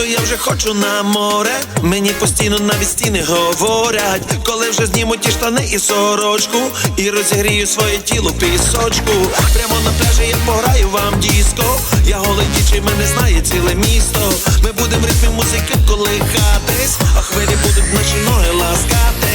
То я вже хочу на море. Мені постійно навіть стіни говорять, коли вже зніму ті штани і сорочку, і розігрію своє тіло пісочку. Прямо на пляжі я пограю вам диско. Я голий дічий, мене знає ціле місто. Ми будемо в ритмі музики колихатись, а хвилі будуть наші ноги ласкати.